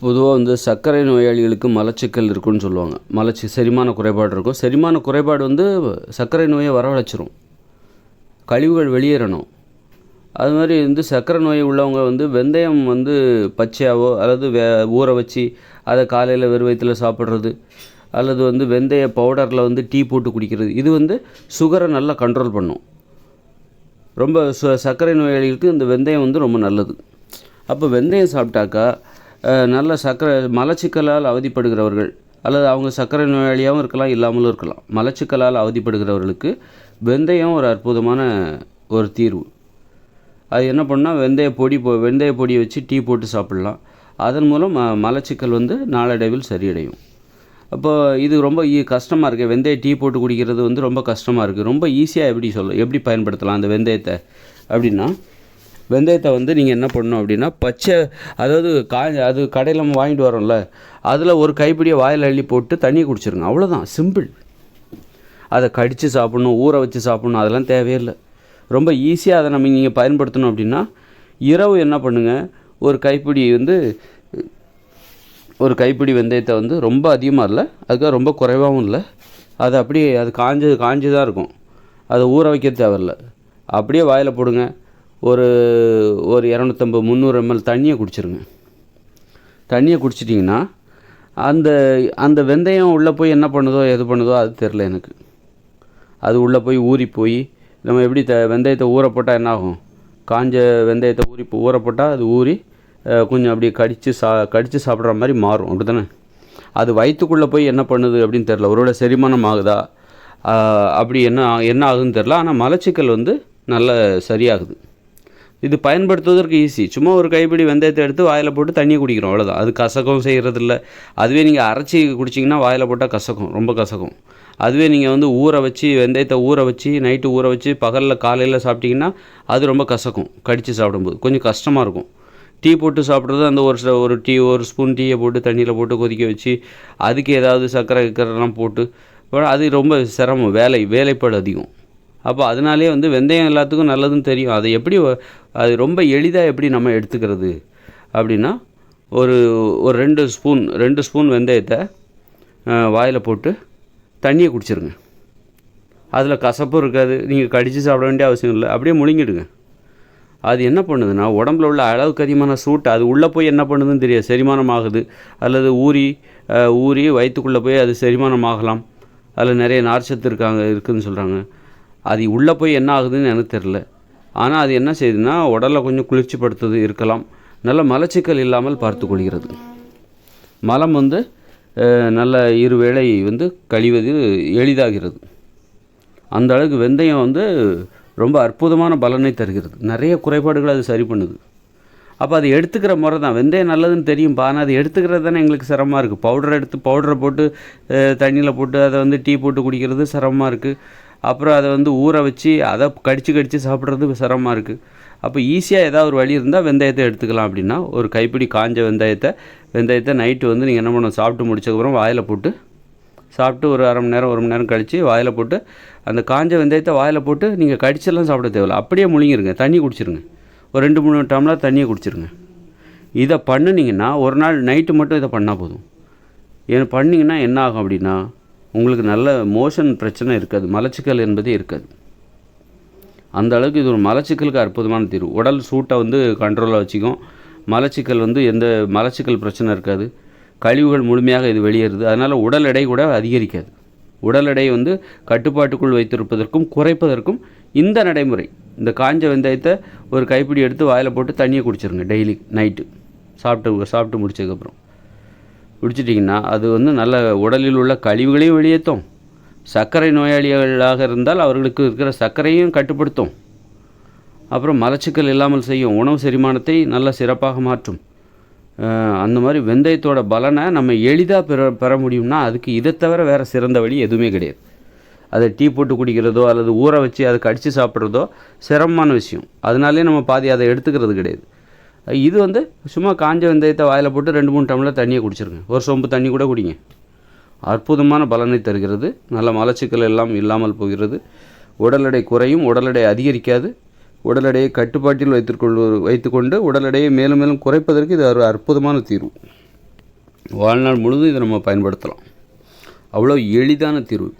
பொதுவாக வந்து சர்க்கரை நோயாளிகளுக்கு மலச்சிக்கல் இருக்குன்னு சொல்லுவாங்க. மலச்சி செரிமான குறைபாடு இருக்கும். செரிமான குறைபாடு வந்து சர்க்கரை நோயை வரவழைச்சிரும். கழிவுகள் வெளியேறணும். அது மாதிரி வந்து சர்க்கரை நோய் உள்ளவங்க வந்து வெந்தயம் வந்து பச்சையாவோ அல்லது வே ஊற வச்சு அதை காலையில் வெறும் வயிற்றுல சாப்பிட்றது அல்லது வந்து வெந்தய பவுடரில் வந்து டீ போட்டு குடிக்கிறது இது வந்து சுகரை நல்லா கண்ட்ரோல் பண்ணும். ரொம்ப சு சர்க்கரை நோயாளிகளுக்கு இந்த வெந்தயம் வந்து ரொம்ப நல்லது. அப்போ வெந்தயம் சாப்பிட்டாக்கா நல்ல சர்க்கரை மலச்சிக்கலால் அவதிப்படுகிறவர்கள் அல்லது அவங்க சர்க்கரை நோயாளியாகவும் இருக்கலாம் இல்லாமலும் இருக்கலாம். மலச்சிக்கலால் அவதிப்படுகிறவர்களுக்கு வெந்தயம் ஒரு அற்புதமான ஒரு தீர்வு. அது என்ன பண்ணால் வெந்தய பொடி போ வெந்தய பொடியை வச்சு டீ போட்டு சாப்பிட்லாம். அதன் மூலம் மலச்சிக்கல் வந்து நாளடைவில் சரியடையும். அப்போ இது ரொம்ப ஈ கஷ்டமாக இருக்குது வெந்தய டீ போட்டு குடிக்கிறது வந்து ரொம்ப கஷ்டமாக இருக்குது ரொம்ப ஈஸியாக எப்படி சொல்ல எப்படி பயன்படுத்தலாம் அந்த வெந்தயத்தை அப்படின்னா வெந்தயத்தை வந்து நீங்கள் என்ன பண்ணணும் அப்படின்னா பச்சை அதாவது காய் அது கடையில் நம்ம வாங்கிட்டு வரோம்ல அதில் ஒரு கைப்பிடியை வாயில் அள்ளி போட்டு தண்ணி குடிச்சிருங்க. அவ்வளோதான் சிம்பிள் அதை கடித்து சாப்பிட்ணும் ஊற வச்சு சாப்பிட்ணும் அதெல்லாம் தேவையில்லை. ரொம்ப ஈஸியாக அதை நம்ம நீங்கள் பயன்படுத்தணும் அப்படின்னா இரவு என்ன பண்ணுங்கள் ஒரு கைப்பிடி வந்து ஒரு கைப்பிடி வெந்தயத்தை வந்து ரொம்ப அதிகமாக இல்லை அதுக்காக ரொம்ப குறைவாகவும் இல்லை. அது அப்படியே அது காஞ்சது காஞ்சு தான் இருக்கும். அதை ஊற வைக்க தேவையில்ல. அப்படியே வாயில் போடுங்க. ஒரு ஒரு இரநூத்தம்பது முந்நூறு எம்எல் தண்ணியை குடிச்சிருங்க. தண்ணியை குடிச்சிட்டிங்கன்னா அந்த அந்த வெந்தயம் உள்ளே போய் என்ன பண்ணுதோ எது பண்ணுதோ அது தெரில எனக்கு. அது உள்ளே போய் ஊறி போய் நம்ம எப்படி த வெந்தயத்தை ஊற போட்டால் என்ன ஆகும்? காஞ்ச வெந்தயத்தை ஊறி ஊற போட்டால் அது ஊறி கொஞ்சம் அப்படியே கடித்து சா கடித்து சாப்பிட்ற மாதிரி மாறும். அப்படி தானே அது வயிற்றுக்குள்ளே போய் என்ன பண்ணுது அப்படின்னு தெரில ஒருவேளை செரிமானம் ஆகுதா? அப்படி என்ன என்ன ஆகுதுன்னு தெரில ஆனால் மலச்சிக்கல் வந்து நல்ல சரியாகுது. இது பயன்படுத்துவதற்கு ஈஸி சும்மா ஒரு கைப்பிடி வெந்தயத்தை எடுத்து வாயில் போட்டு தண்ணி குடிக்கிறோம் அவ்வளோதான் அது கசக்கம் செய்கிறது இல்லை அதுவே நீங்கள் அரைச்சி குடிச்சிங்கன்னா வாயில் போட்டால் கசக்கும் ரொம்ப கசக்கும். அதுவே நீங்கள் வந்து ஊற வச்சு வெந்தயத்தை ஊற வச்சு நைட்டு ஊற வச்சு பகலில் காலையில் சாப்பிட்டிங்கன்னா அது ரொம்ப கசக்கும் கடித்து சாப்பிடும்போது. கொஞ்சம் கஷ்டமாக இருக்கும். டீ போட்டு சாப்பிட்றது அந்த ஒரு சில ஒரு டீ ஒரு ஸ்பூன் டீயை போட்டு தண்ணியில் போட்டு கொதிக்க வச்சு அதுக்கு ஏதாவது சர்க்கரை கிக்கரெல்லாம் போட்டு அது ரொம்ப சிரமம் வேலை வேலைப்பாடு அதிகம். அப்போ அதனாலே வந்து வெந்தயம் எல்லாத்துக்கும் நல்லதுன்னு தெரியும். அதை எப்படி அது ரொம்ப எளிதாக எப்படி நம்ம எடுத்துக்கிறது? அப்படின்னா ஒரு ஒரு ரெண்டு ஸ்பூன் ரெண்டு ஸ்பூன் வெந்தயத்தை வாயில் போட்டு தண்ணியை குடிச்சிருங்க. அதில் கசப்பும் இருக்காது. நீங்கள் கடித்து சாப்பிட வேண்டிய அவசியம் இல்லை. அப்படியே முழுங்கிடுங்க. அது என்ன பண்ணுதுன்னா உடம்புல உள்ள அளவுக்கு அதிகமான சூட்டு அது உள்ளே போய் என்ன பண்ணுதுன்னு தெரியாது. செரிமானம் ஆகுது அல்லது ஊறி ஊறி வயிற்றுக்குள்ளே போய் அது செரிமானம் ஆகலாம் அதில் நிறைய நார்ச்சத்து இருக்காங்க இருக்குதுன்னு சொல்கிறாங்க அது உள்ளே போய் என்ன ஆகுதுன்னு எனக்கு தெரில ஆனால் அது என்ன செய்யுதுன்னா உடலை கொஞ்சம் குளிர்ச்சிப்படுத்துது இருக்கலாம். நல்ல மலச்சிக்கல் இல்லாமல் பார்த்து கொள்கிறது. மலம் வந்து நல்ல இருவேளை வந்து கழிவது எளிதாகிறது. அந்த அளவுக்கு வெந்தயம் வந்து ரொம்ப அற்புதமான பலனை தருகிறது. நிறைய குறைபாடுகளை அது சரி பண்ணுது. அப்போ அது எடுத்துக்கிற முறை தான். வெந்தயம் நல்லதுன்னு தெரியும் ஆனால் அது எடுத்துக்கிறது தானே எங்களுக்கு சிரமமாக இருக்குது பவுடரை எடுத்து பவுடரை போட்டு தண்ணியில் போட்டு அதை வந்து டீ போட்டு குடிக்கிறது சிரமமாக இருக்குது அப்புறம் அதை வந்து ஊற வச்சு அதை கடித்து கடித்து சாப்பிட்றது சிரமமாக இருக்குது அப்போ ஈஸியாக ஏதாவது ஒரு வழி இருந்தால் வெந்தயத்தை எடுத்துக்கலாம் அப்படின்னா ஒரு கைப்பிடி காஞ்ச வெந்தயத்தை வெந்தயத்தை நைட்டு வந்து நீங்கள் என்ன பண்ணணும் சாப்பிட்டு முடிச்சதுக்கப்புறம் வாயில் போட்டு சாப்பிட்டு ஒரு அரை மணி நேரம் ஒரு மணி நேரம் கழித்து வாயில் போட்டு அந்த காஞ்ச வெந்தயத்தை வாயில் போட்டு நீங்கள் கடிச்செல்லாம் சாப்பிட தேவையில்ல. அப்படியே முழுங்கிருங்க தண்ணி குடிச்சிருங்க. ஒரு ரெண்டு மூணு டம்ளர் தண்ணியை குடிச்சிருங்க. இதை பண்ணுனீங்கன்னா ஒரு நாள் நைட்டு மட்டும் இதை பண்ணால் போதும். ஏன் பண்ணிங்கன்னா என்ன ஆகும் அப்படின்னா உங்களுக்கு நல்ல மோஷன் பிரச்சனை இருக்காது. மலச்சிக்கல் என்பதே இருக்காது. அந்த அளவுக்கு இது ஒரு மலச்சிக்கலுக்கு அற்புதமான தீர்வு. உடல் சூட்டை வந்து கண்ட்ரோலாக வச்சுக்கும். மலச்சிக்கல் வந்து எந்த மலச்சிக்கல் பிரச்சனை இருக்காது. கழிவுகள் முழுமையாக இது வெளியேறுது. அதனால் உடல் எடை கூட அதிகரிக்காது. உடல் எடை வந்து கட்டுப்பாட்டுக்குள் வைத்திருப்பதற்கும் குறைப்பதற்கும் இந்த நடைமுறை. இந்த காஞ்ச வெந்தயத்தை ஒரு கைப்பிடி எடுத்து வாயில் போட்டு தண்ணியை குடிச்சிருங்க. Daily night. சாப்பிட்டு சாப்பிட்டு முடிச்சதுக்கப்புறம். குடிச்சிட்டிங்கன்னா அது வந்து நல்ல உடலில் உள்ள கழிவுகளையும் வெளியேற்றும். சர்க்கரை நோயாளிகளாக இருந்தால் அவர்களுக்கு இருக்கிற சர்க்கரையும் கட்டுப்படுத்தும். அப்புறம் மலச்சிக்கல் இல்லாமல் செய்யும் உணவு செரிமானத்தை நல்ல சிறப்பாக மாற்றும். அந்த மாதிரி வெந்தயத்தோட பலனை நம்ம எளிதாக பெற பெற முடியும்னா அதுக்கு இதை தவிர வேறு சிறந்த வழி எதுவுமே கிடையாது. அதை டீ போட்டு குடிக்கிறதோ அல்லது ஊற வச்சு அதை கடித்து சாப்பிட்றதோ சிரமமான விஷயம். அதனாலே நம்ம பாதி அதை எடுத்துக்கிறது கிடையாது. இது வந்து சும்மா காஞ்ச வெந்தயத்தை வாயில் போட்டு ரெண்டு மூணு டம்ளர் தண்ணியை குடிச்சிருங்க. ஒரு சொம்பு தண்ணி கூட குடிங்க. அற்புதமான பலனை தருகிறது. நல்ல மலச்சிக்கல் எல்லாம் இல்லாமல் போகிறது. உடல் எடை குறையும் உடல் எடை அதிகரிக்காது. உடல் எடையை கட்டுப்பாட்டில் வைத்துக்கொள்வது வைத்துக்கொண்டு உடல் எடையை மேலும் மேலும் குறைப்பதற்கு இது ஒரு அற்புதமான தீர்வு. வாழ்நாள் முழுதும் இதை நம்ம பயன்படுத்தலாம். அவ்வளோ எளிதான தீர்வு.